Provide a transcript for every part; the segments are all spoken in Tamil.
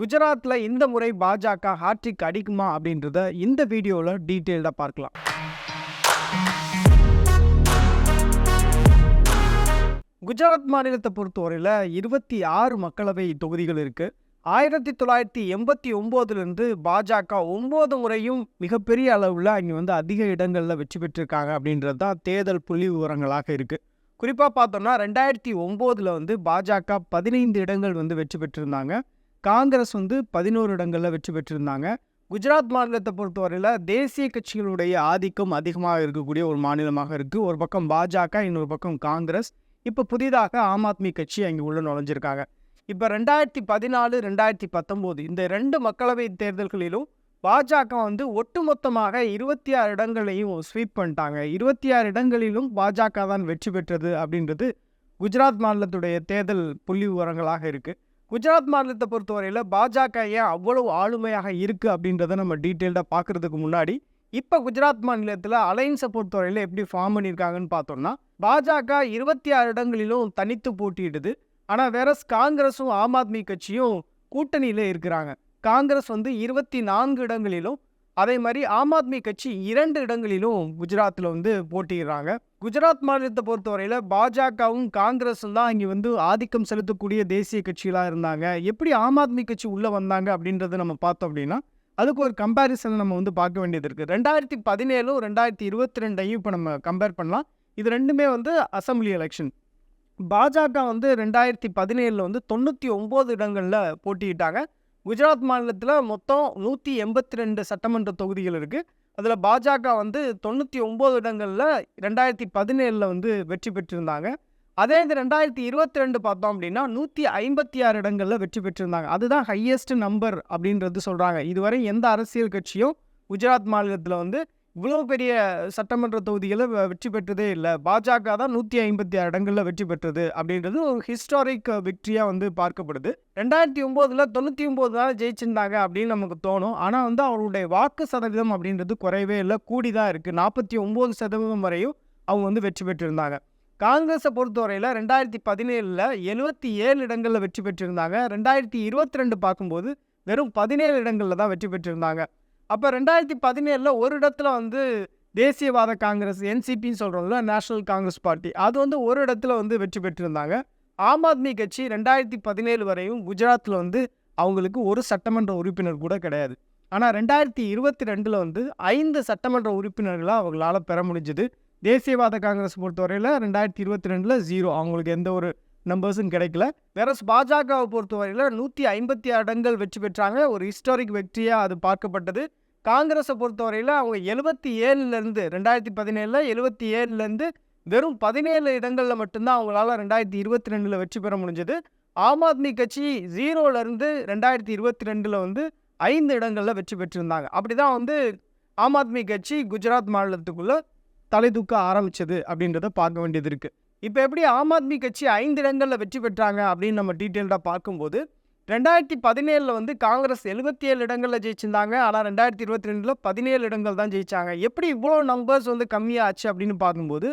குஜராத்தில் இந்த முறை பாஜக ஹாட்ரிக் அடிக்குமா அப்படின்றத இந்த வீடியோவில் டீட்டெயில்டாக பார்க்கலாம். குஜராத் மாநிலத்தை பொறுத்தவரையில் இருபத்தி ஆறு மக்களவை தொகுதிகள் இருக்குது ஆயிரத்தி தொள்ளாயிரத்தி எண்பத்தி ஒம்போதுலேருந்து பாஜக ஒம்பது முறையும் மிகப்பெரிய அளவில் இங்கே வந்து அதிக இடங்களில் வெற்றி பெற்றிருக்காங்க அப்படின்றது தான் தேர்தல் புள்ளி விவரங்களாக இருக்குது குறிப்பாக பார்த்தோம்னா ரெண்டாயிரத்தி ஒம்போதில் வந்து பாஜக பதினைந்து இடங்கள் வந்து வெற்றி பெற்றிருந்தாங்க. காங்கிரஸ் வந்து பதினோரு இடங்களில் வெற்றி பெற்றிருந்தாங்க. குஜராத் மாநிலத்தை பொறுத்தவரையில் தேசிய கட்சிகளுடைய ஆதிக்கம் அதிகமாக இருக்கக்கூடிய ஒரு மாநிலமாக இருக்குது ஒரு பக்கம் பாஜக இன்னொரு பக்கம் காங்கிரஸ். இப்போ புதிதாக ஆம் ஆத்மி கட்சி அங்கே உள்ள நுழைஞ்சிருக்காங்க. இப்போ ரெண்டாயிரத்தி பதினாலு ரெண்டாயிரத்தி பத்தொம்போது இந்த ரெண்டு மக்களவை தேர்தல்களிலும் பாஜக வந்து ஒட்டுமொத்தமாக இருபத்தி ஆறு இடங்களையும் ஸ்வீப் பண்ணிட்டாங்க. இருபத்தி ஆறு இடங்களிலும் பாஜக தான் வெற்றி பெற்றது அப்படின்றது குஜராத் மாநிலத்துடைய தேர்தல் புள்ளி விவரங்களாக இருக்குது குஜராத் மாநிலத்தை பொறுத்தவரையில் பாஜக ஏன் அவ்வளவு ஆளுமையாக இருக்குது அப்படின்றத நம்ம டீட்டெயில்டாக பார்க்குறதுக்கு முன்னாடி இப்போ குஜராத் மாநிலத்தில் அலைன்ஸை பொறுத்தவரையில் எப்படி ஃபார்ம் பண்ணியிருக்காங்கன்னு பார்த்தோம்னா பாஜக இருபத்தி ஆறு இடங்களிலும் தனித்து போட்டியிடுது. ஆனால் வேற காங்கிரஸும் ஆம் ஆத்மி கட்சியும் கூட்டணியில் இருக்கிறாங்க. காங்கிரஸ் வந்து இருபத்தி நான்கு இடங்களிலும் அதே மாதிரி ஆம் ஆத்மி கட்சி இரண்டு இடங்களிலும் குஜராத்தில் வந்து போட்டிடுறாங்க குஜராத் மாநிலத்தை பொறுத்தவரையில் பாஜகவும் காங்கிரஸும் தான் இங்கே வந்து ஆதிக்கம் செலுத்தக்கூடிய தேசிய கட்சிகளாக இருந்தாங்க. எப்படி ஆம் ஆத்மி கட்சி உள்ளே வந்தாங்க அப்படின்றத நம்ம பார்த்தோம் அப்படின்னா அதுக்கு ஒரு கம்பேரிசனை நம்ம வந்து பார்க்க வேண்டியது இருக்குது ரெண்டாயிரத்தி பதினேழும் ரெண்டாயிரத்தி இருபத்தி ரெண்டையும் இப்போ நம்ம கம்பேர் பண்ணலாம். இது ரெண்டுமே வந்து அசம்பிளி எலெக்ஷன் பாஜக வந்து ரெண்டாயிரத்தி பதினேழில் வந்து தொண்ணூற்றி ஒம்பது இடங்களில் போட்டியிட்டாங்க. குஜராத் மாநிலத்தில் மொத்தம் நூற்றி எண்பத்தி ரெண்டு சட்டமன்ற தொகுதிகள் இருக்குது அதில் பாஜக வந்து தொண்ணூற்றி ஒம்பது இடங்களில் ரெண்டாயிரத்தி பதினேழில் வந்து வெற்றி பெற்றிருந்தாங்க. அதே இந்த ரெண்டாயிரத்தி இருபத்தி ரெண்டு பார்த்தோம் அப்படின்னா நூற்றி ஐம்பத்தி ஆறு இடங்களில் வெற்றி பெற்றிருந்தாங்க. அதுதான் ஹையஸ்ட் நம்பர் அப்படின்றது சொல்கிறாங்க இதுவரை எந்த அரசியல் கட்சியும் குஜராத் மாநிலத்தில் வந்து இவ்வளோ பெரிய சட்டமன்ற தொகுதிகளை வெற்றி பெற்றதே இல்லை. பாஜக தான் நூற்றி ஐம்பத்தி ஆறு இடங்களில் வெற்றி பெற்றது அப்படின்றது ஒரு ஹிஸ்டாரிக் விக்ட்ரியாக வந்து பார்க்கப்படுது. ரெண்டாயிரத்தி ஒம்போதில் தொண்ணூற்றி ஒம்பது தான் ஜெயிச்சிருந்தாங்க அப்படின்னு நமக்கு தோணும். ஆனால் வந்து அவருடைய வாக்கு சதவீதம் அப்படின்றது குறையவே இல்லை. கூடி தான் இருக்குது நாற்பத்தி ஒம்பது சதவீதம் வரையும் அவங்க வந்து வெற்றி பெற்றிருந்தாங்க. காங்கிரஸை பொறுத்தவரையில் ரெண்டாயிரத்தி பதினேழில் எழுபத்தி ஏழு இடங்களில் வெற்றி பெற்றிருந்தாங்க. ரெண்டாயிரத்தி இருபத்தி ரெண்டு பார்க்கும்போது வெறும் பதினேழு இடங்களில் தான் வெற்றி பெற்றிருந்தாங்க. அப்போ ரெண்டாயிரத்தி பதினேழில் ஒரு இடத்துல வந்து தேசியவாத காங்கிரஸ் என்சிபின்னு சொல்கிறோம்ல நேஷனல் காங்கிரஸ் பார்ட்டி அது வந்து ஒரு இடத்துல வந்து வெற்றி பெற்றிருந்தாங்க. ஆம் ஆத்மி கட்சி ரெண்டாயிரத்தி பதினேழு வரையும் குஜராத்தில் வந்து அவங்களுக்கு ஒரு சட்டமன்ற உறுப்பினர் கூட கிடையாது. ஆனால் ரெண்டாயிரத்தி இருபத்தி ரெண்டில் வந்து ஐந்து சட்டமன்ற உறுப்பினர்களாக அவங்களால பெற முடிஞ்சது. தேசியவாத காங்கிரஸ் பொறுத்தவரையில் ரெண்டாயிரத்தி இருபத்தி ரெண்டில் ஜீரோ அவங்களுக்கு எந்த ஒரு நம்பர்ஸும் கிடைக்கல. வேற பாஜகவை பொறுத்தவரையில் நூற்றி ஐம்பத்தி ஆறு இடங்கள் வெற்றி பெற்றாங்க. ஒரு ஹிஸ்டாரிக் வெற்றியாக அது பார்க்கப்பட்டது. காங்கிரஸை பொறுத்தவரையில் அவங்க எழுபத்தி ஏழுலேருந்து ரெண்டாயிரத்தி பதினேழில் எழுபத்தி ஏழுலேருந்து வெறும் பதினேழு இடங்களில் மட்டும்தான் அவங்களால ரெண்டாயிரத்தி இருபத்தி ரெண்டில் வெற்றி பெற முடிஞ்சது. ஆம் ஆத்மி கட்சி ஜீரோலேருந்து ரெண்டாயிரத்தி இருபத்தி ரெண்டில் வந்து ஐந்து இடங்களில் வெற்றி பெற்றிருந்தாங்க. அப்படி தான் வந்து ஆம் ஆத்மி கட்சி குஜராத் மாநிலத்துக்குள்ளே தலை தூக்க ஆரம்பிச்சது அப்படின்றத பார்க்க வேண்டியது இருக்குது இப்போ எப்படி ஆம் ஆத்மி கட்சி ஐந்து இடங்களில் வெற்றி பெற்றாங்க அப்படின்னு நம்ம டீட்டெயில்டாக பார்க்கும்போது ரெண்டாயிரத்தி பதினேழில் வந்து காங்கிரஸ் எழுபத்தி ஏழு இடங்களில் ஜெயிச்சிருந்தாங்க. ஆனால் ரெண்டாயிரத்தி இருபத்தி ரெண்டில் பதினேழு இடங்கள் தான் ஜெயிச்சாங்க. எப்படி இவ்வளோ நம்பர்ஸ் வந்து கம்மியாச்சு அப்படின்னு பார்க்கும்போது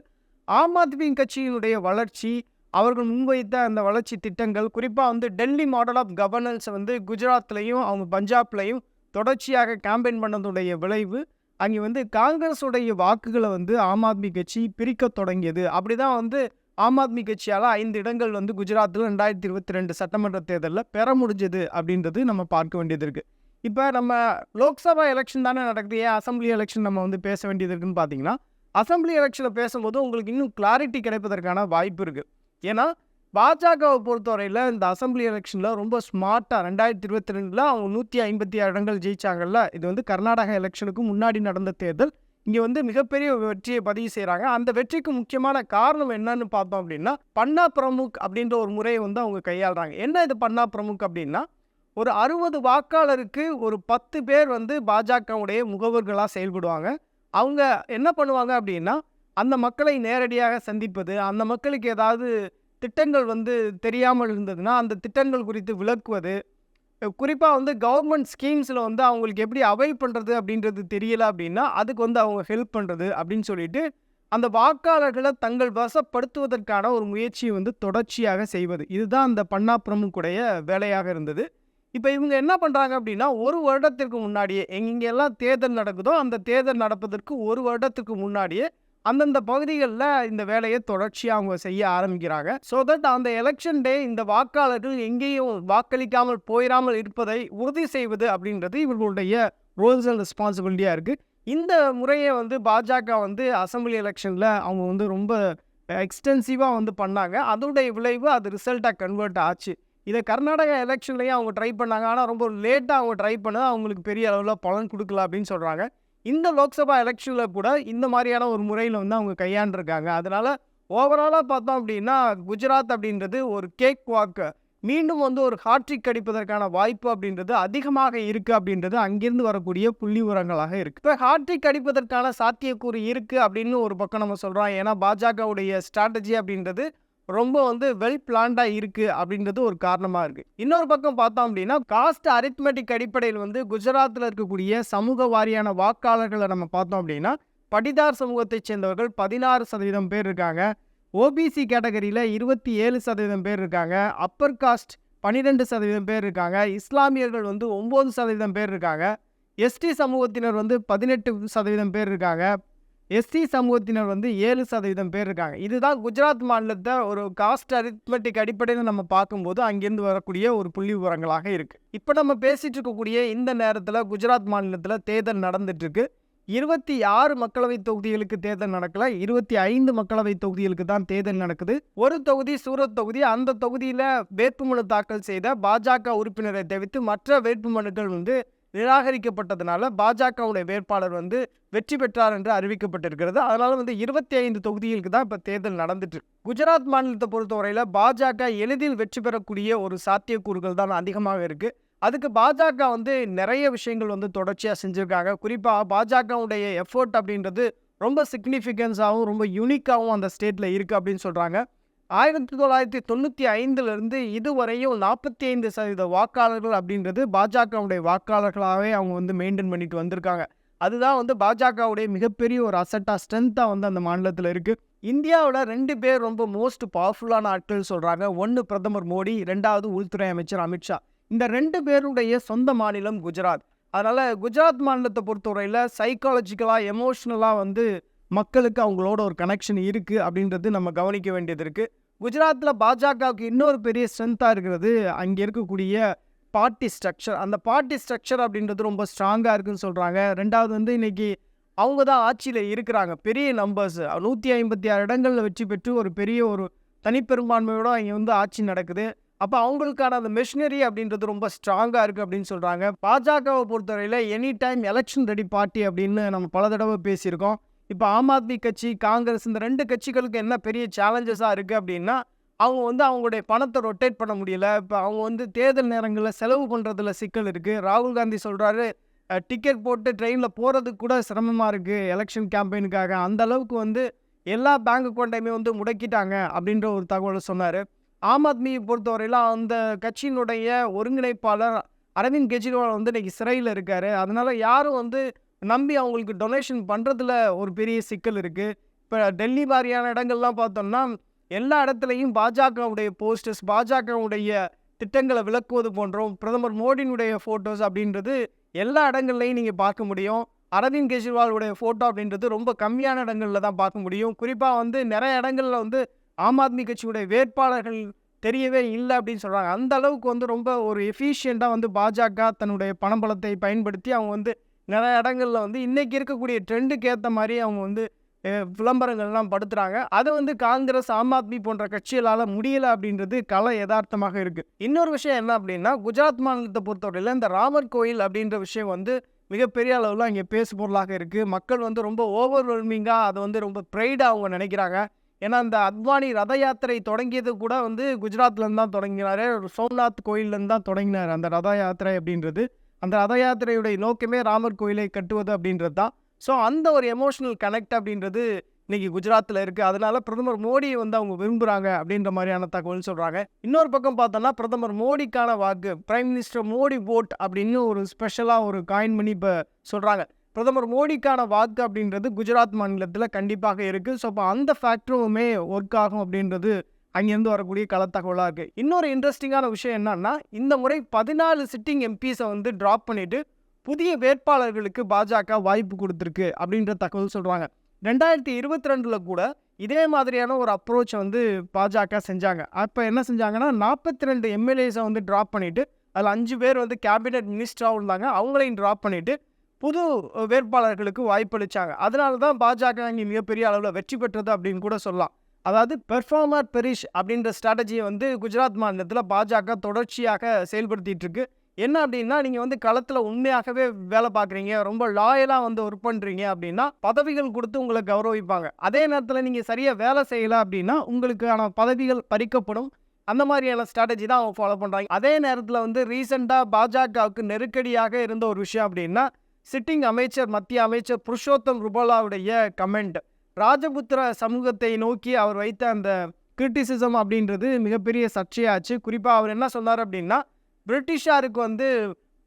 ஆம் ஆத்மி கட்சியினுடைய வளர்ச்சி அவர்கள் முன்வைத்த அந்த வளர்ச்சி திட்டங்கள் குறிப்பாக வந்து டெல்லி மாடல் ஆஃப் கவர்னன்ஸை வந்து குஜராத்லேயும் அவங்க பஞ்சாப்லேயும் தொடர்ச்சியாக கேம்பெயின் பண்ணதுடைய விளைவு அங்கே வந்து காங்கிரஸுடைய வாக்குகளை வந்து ஆம் ஆத்மி கட்சி பிரிக்க தொடங்கியது. அப்படி தான் வந்து ஆம் ஆத்மி கட்சியால் ஐந்து இடங்கள் வந்து குஜராத்தில் ரெண்டாயிரத்தி இருபத்தி ரெண்டு சட்டமன்ற தேர்தலில் பெற முடிஞ்சது அப்படின்றது நம்ம பார்க்க வேண்டியது இருக்குது இப்போ நம்ம லோக்சபா எலெக்ஷன் தானே நடக்குது ஏன் அசம்பிளி எலெக்ஷன் நம்ம வந்து பேச வேண்டியது இருக்குன்னு பார்த்தீங்கன்னா அசம்பிளி எலெக்ஷனில் பேசும்போது உங்களுக்கு இன்னும் கிளாரிட்டி கிடைப்பதற்கான வாய்ப்பு இருக்குது ஏன்னா பாஜகவை பொறுத்தவரையில் இந்த அசம்பிளி எலெக்ஷனில் ரொம்ப ஸ்மார்ட்டாக ரெண்டாயிரத்தி இருபத்தி ரெண்டில் அவங்க நூற்றி ஐம்பத்தி ஆறு இடங்கள் ஜெயிச்சாங்கல்ல இது வந்து கர்நாடக எலெக்ஷனுக்கு முன்னாடி நடந்த தேர்தல். இங்கே வந்து மிகப்பெரிய வெற்றியை பதிவு செய்கிறாங்க அந்த வெற்றிக்கு முக்கியமான காரணம் என்னன்னு பார்த்தோம் அப்படின்னா பன்னா பிரமுக் அப்படின்ற ஒரு முறையை வந்து அவங்க கையாளுறாங்க. என்ன இது பன்னா பிரமுக் அப்படின்னா ஒரு அறுபது வாக்காளருக்கு ஒரு பத்து பேர் வந்து பாஜகவுடைய முகவர்களாக செயல்படுவாங்க. அவங்க என்ன பண்ணுவாங்க அப்படின்னா அந்த மக்களை நேரடியாக சந்திப்பது அந்த மக்களுக்கு ஏதாவது திட்டங்கள் வந்து தெரியாமல் இருந்ததுன்னா அந்த திட்டங்கள் குறித்து விளக்குவது குறிப்பாக வந்து கவர்மெண்ட் ஸ்கீம்ஸில் வந்து அவங்களுக்கு எப்படி அவைல் பண்ணுறது அப்படின்றது தெரியல அப்படின்னா அதுக்கு வந்து அவங்க ஹெல்ப் பண்ணுறது அப்படின்னு சொல்லிட்டு அந்த வாக்காளர்களை தங்கள் வசப்படுத்துவதற்கான ஒரு முயற்சியை வந்து தொடர்ச்சியாக செய்வது. இதுதான் அந்த பன்னா பிரமுக்குடைய வேலையாக இருந்தது. இப்போ இவங்க என்ன பண்ணுறாங்க அப்படின்னா ஒரு வருடத்திற்கு முன்னாடியே எங்கெங்கெல்லாம் தேர்தல் நடக்குதோ அந்த தேர்தல் நடப்பதற்கு ஒரு வருடத்துக்கு முன்னாடியே அந்தந்த பகுதிகளில் இந்த வேலையை தொடர்ச்சியாக அவங்க செய்ய ஆரம்பிக்கிறாங்க. ஸோ தட் அந்த எலெக்ஷன் டே இந்த வாக்காளர்கள் எங்கேயும் வாக்களிக்காமல் போயிடாமல் இருப்பதை உறுதி செய்வது அப்படின்றது இவர்களுடைய ரோல்ஸ் அண்ட் ரெஸ்பான்சிபிலிட்டியாக இருக்குது இந்த முறையை வந்து பாஜக வந்து அசம்பிளி எலெக்ஷனில் அவங்க வந்து ரொம்ப எக்ஸ்டென்சிவாக வந்து பண்ணாங்க. அதோடைய விளைவு அது ரிசல்ட்டாக கன்வெர்ட் ஆச்சு. இதை கர்நாடகா எலெக்ஷன்லேயும் அவங்க ட்ரை பண்ணாங்க. ஆனால் ரொம்ப லேட்டாக அவங்க ட்ரை பண்ண அவங்களுக்கு பெரிய அளவில் பலன் கொடுக்கல அப்படின்னு சொல்கிறாங்க இந்த லோக்சபா எலெக்ஷனில் கூட இந்த மாதிரியான ஒரு முறையில் வந்து அவங்க கையாண்டிருக்காங்க. அதனால் ஓவராலாக பார்த்தோம் அப்படின்னா குஜராத் அப்படின்றது ஒரு கேக் வாக்கு மீண்டும் வந்து ஒரு ஹாட்ரிக் அடிப்பதற்கான வாய்ப்பு அப்படின்றது அதிகமாக இருக்குது அப்படின்றது அங்கிருந்து வரக்கூடிய புள்ளி உரங்களாக இருக்குது இப்போ ஹாட்ரிக் அடிப்பதற்கான சாத்தியக்கூறு இருக்குது அப்படின்னு ஒரு பக்கம் நம்ம சொல்கிறோம் ஏன்னா பாஜகவுடைய ஸ்ட்ராட்டஜி அப்படின்றது ரொம்ப வந்து வெல் பிளான்டாக இருக்குது அப்படின்றது ஒரு காரணமாக இருக்குது இன்னொரு பக்கம் பார்த்தோம் அப்படின்னா காஸ்ட் அரித்மெட்டிக் அடிப்படையில் வந்து குஜராத்தில் இருக்கக்கூடிய சமூக வாரியான வாக்காளர்களை நம்ம பார்த்தோம் அப்படின்னா படிதார் சமூகத்தைச் சேர்ந்தவர்கள் பதினாறு சதவீதம் பேர் இருக்காங்க. ஓபிசி கேட்டகரியில் இருபத்தி ஏழு சதவீதம் பேர் இருக்காங்க. அப்பர் காஸ்ட் பன்னிரெண்டு சதவீதம் பேர் இருக்காங்க. இஸ்லாமியர்கள் வந்து ஒம்பது சதவீதம் பேர் இருக்காங்க. எஸ்டி சமூகத்தினர் வந்து பதினெட்டு சதவீதம் பேர் இருக்காங்க. எஸ்சி சமூகத்தினர் வந்து ஏழு சதவீதம் பேர் இருக்காங்க. இதுதான் குஜராத் மாநிலத்தை ஒரு காஸ்ட் அரித்மெட்டிக் அடிப்படையில் நம்ம பார்க்கும்போது அங்கேருந்து வரக்கூடிய ஒரு புள்ளி விவரங்களாக இருக்குது இப்போ நம்ம பேசிகிட்டு இருக்கக்கூடிய இந்த நேரத்தில் குஜராத் மாநிலத்தில் தேர்தல் நடந்துட்டுருக்கு. இருபத்தி ஆறு மக்களவை தொகுதிகளுக்கு தேர்தல் நடக்கல. இருபத்தி ஐந்து மக்களவை தொகுதிகளுக்கு தான் தேர்தல் நடக்குது. ஒரு தொகுதி சூரத் தொகுதி அந்த தொகுதியில் வேட்புமனு தாக்கல் செய்த பாஜக உறுப்பினரை தவிர்த்து மற்ற வேட்புமனுக்கள் வந்து நிராகரிக்கப்பட்டதுனால பாஜகவுடைய வேட்பாளர் வந்து வெற்றி பெற்றார் என்று அறிவிக்கப்பட்டிருக்கிறது. அதனால் வந்து இருபத்தி ஐந்து தொகுதிகளுக்கு தான் இப்போ தேர்தல் நடந்துட்டு குஜராத் மாநிலத்தை பொறுத்தவரையில் பாஜக எளிதில் வெற்றி பெறக்கூடிய ஒரு சாத்தியக்கூறுகள் தான் அதிகமாக இருக்குது அதுக்கு பாஜக வந்து நிறைய விஷயங்கள் வந்து தொடர்ச்சியாக செஞ்சுருக்காங்க. குறிப்பாக பாஜகவுடைய எஃபர்ட் அப்படின்றது ரொம்ப சிக்னிஃபிகன்ஸாகவும் ரொம்ப யூனிக்காகவும் அந்த ஸ்டேட்டில் இருக்குது அப்படின்னு சொல்கிறாங்க ஆயிரத்தி தொள்ளாயிரத்தி தொண்ணூற்றி ஐந்துலேருந்து இதுவரையும் நாற்பத்தி ஐந்து சதவீத வாக்காளர்கள் அப்படின்றது பாஜகவுடைய வாக்காளர்களாகவே அவங்க வந்து மெயின்டைன் பண்ணிட்டு வந்திருக்காங்க. அதுதான் வந்து பாஜகவுடைய மிகப்பெரிய ஒரு அசட்டாக ஸ்ட்ரென்த்தாக வந்து அந்த மாநிலத்தில் இருக்குது இந்தியாவில் ரெண்டு பேர் ரொம்ப மோஸ்ட் பவர்ஃபுல்லான ஆட்கள் சொல்கிறாங்க ஒன்று பிரதமர் மோடி ரெண்டாவது உள்துறை அமைச்சர் அமித்ஷா இந்த ரெண்டு பேருடைய சொந்த மாநிலம் குஜராத். அதனால் குஜராத் மாநிலத்தை பொறுத்தவரையில் சைக்காலஜிக்கலாக எமோஷ்னலாக வந்து மக்களுக்கு அவங்களோட ஒரு கனெக்ஷன் இருக்குது அப்படின்றது நம்ம கவனிக்க வேண்டியது இருக்குது குஜராத்தில் பாஜகவுக்கு இன்னொரு பெரிய ஸ்ட்ரென்த்தாக இருக்கிறது அங்கே இருக்கக்கூடிய பார்ட்டி ஸ்ட்ரக்சர் அந்த பார்ட்டி ஸ்ட்ரக்சர் அப்படின்றது ரொம்ப ஸ்ட்ராங்காக இருக்குன்னு சொல்கிறாங்க ரெண்டாவது வந்து இன்றைக்கி அவங்க தான் ஆட்சியில் இருக்கிறாங்க. பெரிய நம்பர்ஸ் நூற்றி ஐம்பத்தி ஆறு இடங்களில் வெற்றி பெற்று ஒரு பெரிய ஒரு தனிப்பெரும்பான்மையோடு அங்கே வந்து ஆட்சி நடக்குது. அப்போ அவங்களுக்கான அந்த மெஷினரி அப்படின்றது ரொம்ப ஸ்ட்ராங்காக இருக்குது அப்படின்னு சொல்கிறாங்க பாஜகவை பொறுத்தவரையில் any time election ready party அப்படின்னு நம்ம பல தடவை பேசியிருக்கோம். இப்போ ஆம் ஆத்மி கட்சி காங்கிரஸ் இந்த ரெண்டு கட்சிகளுக்கு என்ன பெரிய சேலஞ்சஸாக இருக்குது அப்படின்னா அவங்க வந்து அவங்களுடைய பணத்தை ரொட்டேட் பண்ண முடியல. இப்போ அவங்க வந்து தேர்தல் நேரங்களில் செலவு பண்ணுறதுல சிக்கல் இருக்குது ராகுல் காந்தி சொல்கிறாரு டிக்கெட் போட்டு ட்ரெயினில் போகிறதுக்கு கூட சிரமமாக இருக்குது எலெக்ஷன் கேம்பெயினுக்காக அந்த அளவுக்கு வந்து எல்லா பேங்க் அக்கௌண்ட்டையுமே வந்து முடக்கிட்டாங்க அப்படின்ற ஒரு தகவலை சொன்னார். ஆம் ஆத்மியை பொறுத்தவரையில் அந்த கட்சியினுடைய ஒருங்கிணைப்பாளர் அரவிந்த் கெஜ்ரிவால் வந்து இன்றைக்கி சிறையில் இருக்கார். அதனால் யாரும் வந்து நம்பி அவங்களுக்கு டொனேஷன் பண்ணுறதுல ஒரு பெரிய சிக்கல் இருக்குது இப்போ டெல்லி மாதிரியான இடங்கள்லாம் பார்த்தோம்னா எல்லா இடத்துலையும் பாஜகவுடைய போஸ்டர்ஸ் பாஜகவுடைய திட்டங்களை விளக்குவது போன்றோம் பிரதமர் மோடியினுடைய ஃபோட்டோஸ் அப்படின்றது எல்லா இடங்கள்லையும் நீங்கள் பார்க்க முடியும். அரவிந்த் கெஜ்ரிவாலுடைய ஃபோட்டோ அப்படின்றது ரொம்ப கம்மியான இடங்களில் தான் பார்க்க முடியும். குறிப்பாக வந்து நிறைய இடங்களில் வந்து ஆம் ஆத்மி கட்சியுடைய வேட்பாளர்கள் தெரியவே இல்லை அப்படின்னு சொல்கிறாங்க அந்த அளவுக்கு வந்து ரொம்ப ஒரு எஃபிஷியண்ட்டாக வந்து பாஜக தன்னுடைய பணபலத்தை பயன்படுத்தி அவங்க வந்து நிறைய இடங்களில் வந்து இன்றைக்கி இருக்கக்கூடிய ட்ரெண்டுக்கு ஏற்ற மாதிரி அவங்க வந்து விளம்பரங்கள்லாம் படுத்துகிறாங்க அதை வந்து காங்கிரஸ் ஆம் ஆத்மி போன்ற கட்சிகளால் முடியலை அப்படின்றது கலை யதார்த்தமாக இருக்குது இன்னொரு விஷயம் என்ன அப்படின்னா குஜராத் மாநிலத்தை பொறுத்தவரையில் இந்த ராமர் கோயில் அப்படின்ற விஷயம் வந்து மிகப்பெரிய அளவில் அங்கே பேசு பொருளாக இருக்குது மக்கள் வந்து ரொம்ப ஓவர்வெல்மிங்காக அதை வந்து ரொம்ப ப்ரைடாக அவங்க நினைக்கிறாங்க. ஏன்னா அந்த அத்வானி ரத யாத்திரை தொடங்கியது கூட வந்து குஜராத்லேருந்து தான் தொடங்கினார். சோம்நாத் கோயிலேருந்து தான் தொடங்கினார் அந்த ரத யாத்திரை அப்படின்றது. அந்த ரத யாத்திரையுடைய நோக்கமே ராமர் கோயிலை கட்டுவது அப்படின்றது தான். ஸோ அந்த ஒரு எமோஷனல் கனெக்ட் அப்படின்றது இன்றைக்கி குஜராத்தில் இருக்குது அதனால பிரதமர் மோடியை வந்து அவங்க விரும்புகிறாங்க அப்படின்ற மாதிரியான தகவல் சொல்கிறாங்க இன்னொரு பக்கம் பார்த்தோன்னா பிரதமர் மோடிக்கான வாக்கு பிரைம் மினிஸ்டர் மோடி ஓட் அப்படின்னு ஒரு ஸ்பெஷலாக ஒரு காயின் பண்ணி இப்போ சொல்கிறாங்க பிரதமர் மோடிக்கான வாக்கு அப்படின்றது குஜராத் மாநிலத்தில் கண்டிப்பாக இருக்குது ஸோ அப்போ அந்த ஃபேக்டருமே ஒர்க் ஆகும் அப்படின்றது அங்கேருந்து வரக்கூடிய கள தகவலாக இருக்குது இன்னொரு இன்ட்ரெஸ்டிங்கான விஷயம் என்னன்னா இந்த முறை பதினாலு சிட்டிங் எம்பிஸை வந்து ட்ராப் பண்ணிவிட்டு புதிய வேட்பாளர்களுக்கு பாஜக வாய்ப்பு கொடுத்துருக்கு அப்படின்ற தகவல் சொல்கிறாங்க ரெண்டாயிரத்தி இருபத்தி ரெண்டில் கூட இதே மாதிரியான ஒரு அப்ரோச்சை வந்து பாஜக செஞ்சாங்க. அப்போ என்ன செஞ்சாங்கன்னா நாற்பத்தி ரெண்டு எம்எல்ஏஸை வந்து ட்ராப் பண்ணிவிட்டு அதில் அஞ்சு பேர் வந்து கேபினெட் மினிஸ்டராகவும் இருந்தாங்க. அவங்களையும் ட்ராப் பண்ணிவிட்டு புது வேட்பாளர்களுக்கு வாய்ப்பளித்தாங்க அதனால தான் பாஜக இங்கே மிகப்பெரிய அளவில் வெற்றி பெற்றது அப்படின்னு கூட சொல்லலாம். அதாவது பெர்ஃபார்மர் பெரிஷ் அப்படின்ற ஸ்ட்ராட்டஜியை வந்து குஜராத் மாநிலத்தில் பாஜக தொடர்ச்சியாக செயல்படுத்திட்டு இருக்கு. என்ன அப்படின்னா நீங்கள் வந்து களத்தில் உண்மையாகவே வேலை பார்க்குறீங்க ரொம்ப லாயலாக வந்து ஒர்க் பண்ணுறீங்க அப்படின்னா பதவிகள் கொடுத்து உங்களை கௌரவிப்பாங்க. அதே நேரத்தில் நீங்கள் சரியாக வேலை செய்யலை அப்படின்னா உங்களுக்கான பதவிகள் பறிக்கப்படும். அந்த மாதிரியான ஸ்ட்ராட்டஜி தான் அவங்க ஃபாலோ பண்ணுறாங்க அதே நேரத்தில் வந்து ரீசெண்டாக பாஜகவுக்கு நெருக்கடியாக இருந்த ஒரு விஷயம் அப்படின்னா சிட்டிங் அமைச்சர் மத்திய அமைச்சர் புருஷோத்தம் ருபோலாவுடைய கமெண்ட் ராஜபுத்திர சமூகத்தை நோக்கி அவர் வைத்த அந்த கிரிட்டிசிசம் அப்படின்றது மிகப்பெரிய சர்ச்சையாச்சு. குறிப்பாக அவர் என்ன சொன்னார் அப்படின்னா பிரிட்டிஷாருக்கு வந்து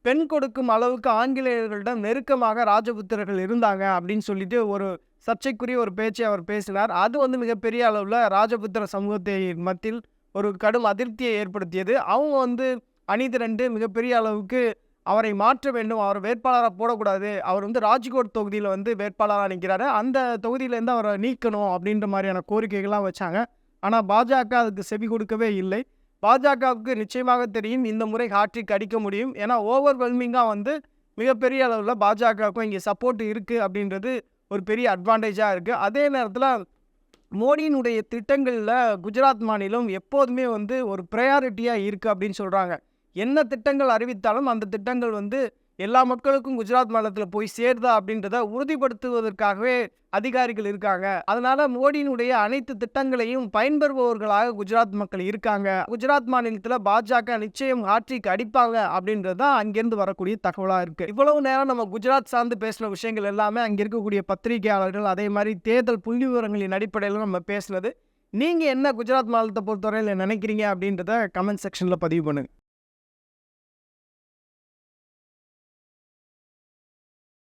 பெண் கொடுக்கும் அளவுக்கு ஆங்கிலேயர்களிடம் நெருக்கமாக ராஜபுத்திரர்கள் இருந்தாங்க அப்படின்னு சொல்லிட்டு ஒரு சர்ச்சைக்குரிய ஒரு பேச்சை அவர் பேசினார். அது வந்து மிகப்பெரிய அளவில் ராஜபுத்திர சமூகத்தை மத்தியில் ஒரு கடும் அதிருப்தியை ஏற்படுத்தியது. அவங்க வந்து அணிதிரண்டு மிகப்பெரிய அளவுக்கு அவரை மாற்ற வேண்டும் அவர் வேட்பாளராக போடக்கூடாது. அவர் வந்து ராஜ்கோட் தொகுதியில் வந்து வேட்பாளராக நிற்கிறாரு அந்த தொகுதியிலேருந்து அவரை நீக்கணும் அப்படின்ற மாதிரியான கோரிக்கைகள்லாம் வச்சாங்க. ஆனால் பாஜக அதுக்கு செவி கொடுக்கவே இல்லை. பாஜகவுக்கு நிச்சயமாக தெரியும் இந்த முறை ஹாட்ரிக் அடிக்க முடியும். ஏன்னா ஓவர்வெல்மிங்காக வந்து மிகப்பெரிய அளவில் பாஜகவுக்கும் இங்கே சப்போர்ட் இருக்குது அப்படின்றது ஒரு பெரிய அட்வான்டேஜாக இருக்குது அதே நேரத்தில் மோடியினுடைய திட்டங்களில் குஜராத் மாநிலம் எப்போதுமே வந்து ஒரு ப்ரையாரிட்டியாக இருக்குது அப்படின்னு சொல்கிறாங்க என்ன திட்டங்கள் அறிவித்தாலும் அந்த திட்டங்கள் வந்து எல்லா மக்களுக்கும் குஜராத் மாநிலத்தில் போய் சேருதா அப்படின்றத உறுதிப்படுத்துவதற்காகவே அதிகாரிகள் இருக்காங்க. அதனால மோடியினுடைய அனைத்து திட்டங்களையும் பயன்பெறுபவர்களாக குஜராத் மக்கள் இருக்காங்க. குஜராத் மாநிலத்தில் பாஜக நிச்சயம் ஆட்சிக்கு அடிப்பாங்க அப்படின்றது தான் அங்கிருந்து வரக்கூடிய தகவலாக இருக்கு. இவ்வளவு நேரம் நம்ம குஜராத் சார்ந்து பேசின விஷயங்கள் எல்லாமே அங்கே இருக்கக்கூடிய பத்திரிகையாளர்கள் அதே மாதிரி தேர்தல் புள்ளி விவரங்களின் அடிப்படையில் நம்ம பேசுனது. நீங்கள் என்ன குஜராத் மாநிலத்தை பொறுத்தவரையில் நினைக்கிறீங்க அப்படின்றத கமெண்ட் செக்ஷனில் பதிவு பண்ணுங்கள்